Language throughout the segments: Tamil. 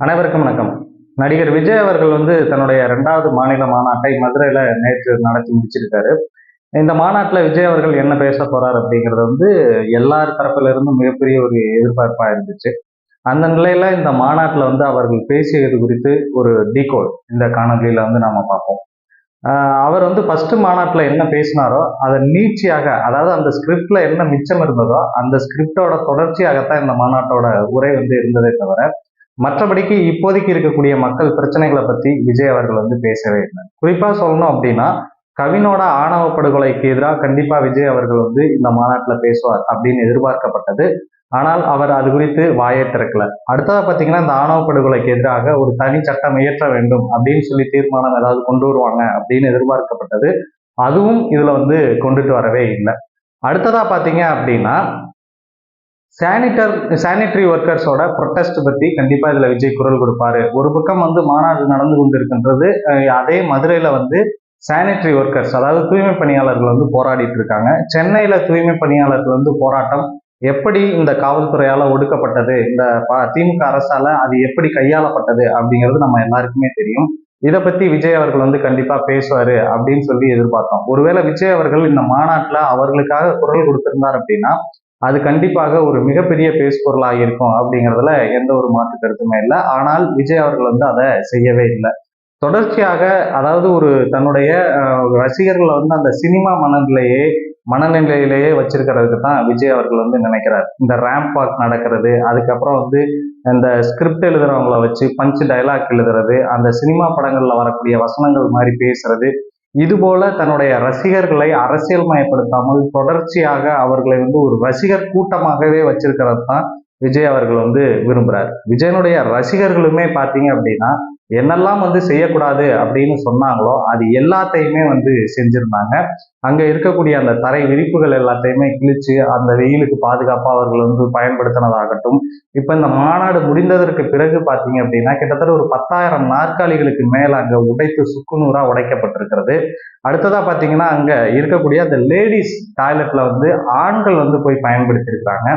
அனைவருக்கும் வணக்கம். நடிகர் விஜய் அவர்கள் வந்து தன்னுடைய இரண்டாவது மாநில மாநாட்டை மதுரையில நேற்று நடத்தி முடிச்சிருக்காரு. இந்த மாநாட்டில் விஜய் அவர்கள் என்ன பேச போறார் அப்படிங்கிறது வந்து எல்லார் தரப்பிலிருந்தும் மிகப்பெரிய ஒரு எதிர்பார்ப்பா இருந்துச்சு. அந்த நிலையில இந்த மாநாட்டில் வந்து அவர்கள் பேசியது குறித்து ஒரு டீகோல் இந்த காணொலியில வந்து நாம பார்ப்போம். அவர் வந்து ஃபர்ஸ்ட் மாநாட்டில் என்ன பேசினாரோ அதை நீட்சியாக அதாவது அந்த ஸ்கிரிப்ட்ல என்ன மிச்சம் இருந்ததோ அந்த ஸ்கிரிப்டோட தொடர்ச்சியாகத்தான் இந்த மாநாட்டோட உரை வந்து இருந்ததே தவிர மற்றபடிக்கு இப்போதைக்கு இருக்கக்கூடிய மக்கள் பிரச்சனைகளை பத்தி விஜய் அவர்கள் வந்து பேசவே இல்லை. குறிப்பா சொல்லணும் அப்படின்னா கவினோட ஆணவ படுகொலைக்கு எதிராக கண்டிப்பா விஜய் அவர்கள் வந்து இந்த மாநாட்டில் பேசுவார் அப்படின்னு எதிர்பார்க்கப்பட்டது. ஆனால் அவர் அது குறித்து வாயை திறக்கல. அடுத்ததா பார்த்தீங்கன்னா இந்த ஆணவ படுகொலைக்கு எதிராக ஒரு தனி சட்டம் இயற்ற வேண்டும் அப்படின்னு சொல்லி தீர்மானம் ஏதாவது கொண்டு வருவாங்க அப்படின்னு எதிர்பார்க்கப்பட்டது. அதுவும் இதுல வந்து கொண்டுட்டு வரவே இல்லை. அடுத்ததா பார்த்தீங்க அப்படின்னா சானிட்டர் சானிட்டரி ஒர்க்கர்ஸோட ப்ரொட்டஸ்ட் பற்றி கண்டிப்பாக இதில் விஜய் குரல் கொடுப்பாரு. ஒரு பக்கம் வந்து மாநாடு நடந்து கொண்டிருக்கின்றது அதே மதுரையில் வந்து சானிட்டரி ஒர்க்கர்ஸ் அதாவது தூய்மை பணியாளர்கள் வந்து போராடிட்டு இருக்காங்க. சென்னையில் தூய்மை பணியாளர்கள் வந்து போராட்டம் எப்படி இந்த காவல்துறையால் ஒடுக்கப்பட்டது இந்த ப- திமுக அரசால் அது எப்படி கையாளப்பட்டது அப்படிங்கிறது நம்ம எல்லாருக்குமே தெரியும். இதை பத்தி விஜய் அவர்கள் வந்து கண்டிப்பா பேசுவார் அப்படின்னு சொல்லி எதிர்பார்த்தோம். ஒருவேளை விஜய் அவர்கள் இந்த மாநாட்டில் அவர்களுக்காக குரல் கொடுத்திருந்தார் அப்படின்னா அது கண்டிப்பாக ஒரு மிகப்பெரிய பேசுபொருளாக இருக்கும் அப்படிங்கிறதுல எந்த ஒரு மாற்று கருத்துமே இல்லை. ஆனால் விஜய் அவர்கள் வந்து அதை செய்யவே இல்லை. தொடர்ச்சியாக அதாவது ஒரு தன்னுடைய ரசிகர்களை வந்து அந்த சினிமா மனநிலையே மனநிலையிலேயே வச்சிருக்கிறதுக்கு தான் விஜய் அவர்கள் வந்து நினைக்கிறார். இந்த ரேம்ப் வாக் நடக்கிறது அதுக்கப்புறம் வந்து இந்த ஸ்கிரிப்ட் எழுதுறவங்கள வச்சு பஞ்ச் டயலாக் எழுதுறது அந்த சினிமா படங்கள்ல வரக்கூடிய வசனங்கள் மாதிரி பேசுறது இதுபோல தன்னுடைய ரசிகர்களை அரசியல் மயப்படுத்தாமல் தொடர்ச்சியாக அவர்களை வந்து ஒரு ரசிகர் கூட்டமாகவே வச்சிருக்கிறது தான் விஜய் அவர்கள் வந்து விரும்புகிறார் விஜயனுடைய ரசிகர்களுமே பார்த்தீங்க அப்படின்னா என்னெல்லாம் வந்து செய்யக்கூடாது அப்படின்னு சொன்னாங்களோ அது எல்லாத்தையுமே வந்து செஞ்சிருந்தாங்க. அங்க இருக்கக்கூடிய அந்த தரை விரிப்புகள் எல்லாத்தையுமே கிழிச்சு அந்த வெயிலுக்கு பாதுகாப்பா அவர்கள் வந்து பயன்படுத்தினதாகட்டும். இப்ப இந்த மாநாடு முடிந்ததற்கு பிறகு பாத்தீங்க அப்படின்னா கிட்டத்தட்ட ஒரு பத்தாயிரம் நாற்காலிகளுக்கு மேல அங்க உடைத்து சுக்குநூறா உடைக்கப்பட்டிருக்கிறது. அடுத்ததா பாத்தீங்கன்னா அங்க இருக்கக்கூடிய அந்த லேடிஸ் டாய்லெட்ல வந்து ஆண்கள் வந்து போய் பயன்படுத்தியிருக்கிறாங்க.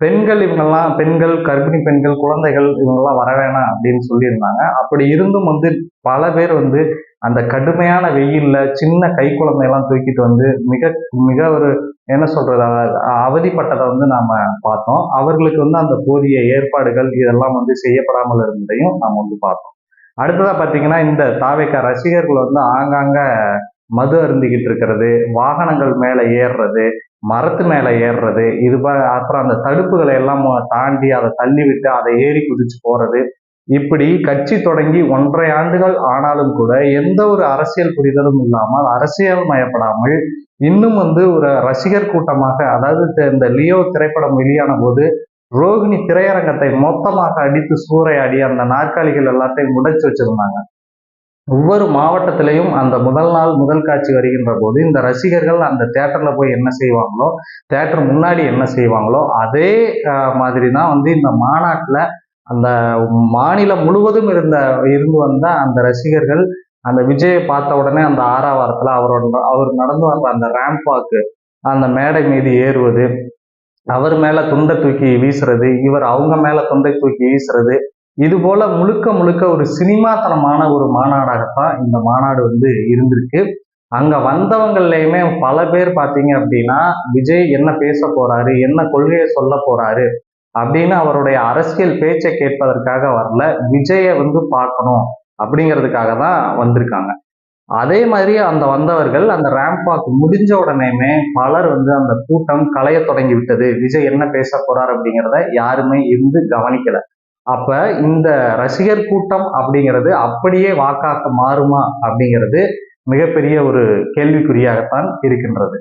பெண்கள் இவங்கெல்லாம் பெண்கள் கர்ப்பிணி பெண்கள் குழந்தைகள் இவங்கெல்லாம் வர வேணாம் அப்படின்னு சொல்லியிருந்தாங்க. அப்படி இருந்தும் வந்து பல பேர் வந்து அந்த கடுமையான வெயில்ல சின்ன கை குழந்தையெல்லாம் தூக்கிட்டு வந்து மிக மிக ஒரு என்ன சொல்றது அவதிப்பட்டதை வந்து நாம பார்த்தோம். அவர்களுக்கு வந்து அந்த போதிய ஏற்பாடுகள் இதெல்லாம் வந்து செய்யப்படாமல் இருந்ததையும் நாம் வந்து பார்த்தோம். அடுத்ததா பாத்தீங்கன்னா இந்த தாவேக்கா ரசிகர்கள் வந்து ஆங்காங்க மது அருந்திக்கிட்டு இருக்கிறது வாகனங்கள் மேலே ஏறுறது மரத்து மேலே ஏறுறது இது அப்புறம் அந்த தடுப்புகளை எல்லாம் தாண்டி அதை தள்ளி விட்டு அதை ஏறி குதிச்சு போறது. இப்படி கட்சி தொடங்கி ஒன்றரை ஆண்டுகள் ஆனாலும் கூட எந்த ஒரு அரசியல் புரிதலும் இல்லாமல் அரசியல் மயப்படாமல் இன்னும் வந்து ஒரு ரசிகர் கூட்டமாக அதாவது இந்த லியோ திரைப்படம் வெளியான போது ரோகிணி திரையரங்கத்தை மொத்தமாக அடித்து சூறையாடி அந்த நாற்காலிகள் எல்லாத்தையும் உடைச்சு வச்சிருந்தாங்க. ஒவ்வொரு மாவட்டத்திலையும் அந்த முதல் நாள் முதல் காட்சி வருகின்ற போது இந்த ரசிகர்கள் அந்த தேட்டர்ல போய் என்ன செய்வாங்களோ தேட்டர் முன்னாடி என்ன செய்வாங்களோ அதே மாதிரி தான் வந்து இந்த மாநாட்டுல அந்த மாநிலம் முழுவதும் இருந்த இருந்து வந்த அந்த ரசிகர்கள் அந்த விஜயை பார்த்த உடனே அந்த ஆறாவாரத்துல அவரோட அவர் நடந்து வர்ற அந்த ரேம்ப் வாக்கு அந்த மேடை மீது ஏறுவது அவர் மேல துண்டை தூக்கி வீசுறது இவர் அவங்க மேல துண்டை தூக்கி வீசுறது இது போல முழுக்க முழுக்க ஒரு சினிமாத்தனமான ஒரு மாநாடாகத்தான் இந்த மாநாடு வந்து இருந்திருக்கு. அங்க வந்தவங்கள்லையுமே பல பேர் பாத்தீங்க அப்படின்னா விஜய் என்ன பேச போறாரு என்ன கொள்கையை சொல்ல போறாரு அப்படின்னு அவருடைய அரசியல் பேச்சை கேட்பதற்காக வரல. விஜயை வந்து பார்க்கணும் அப்படிங்கிறதுக்காக தான் வந்திருக்காங்க. அதே மாதிரி அந்த வந்தவர்கள் அந்த ரேம்ப் வாக் முடிஞ்ச உடனேயுமே பலர் வந்து அந்த கூட்டம் களைய தொடங்கி விட்டது. விஜய் என்ன பேச போறார் அப்படிங்கிறத யாருமே இருந்து கவனிக்கல. அப்ப இந்த ரசிகர் கூட்டம் அப்படிங்கிறது அப்படியே வாக்காக மாறுமா அப்படிங்கிறது மிகப்பெரிய ஒரு கேள்விக்குறியாகத்தான் இருக்கின்றது.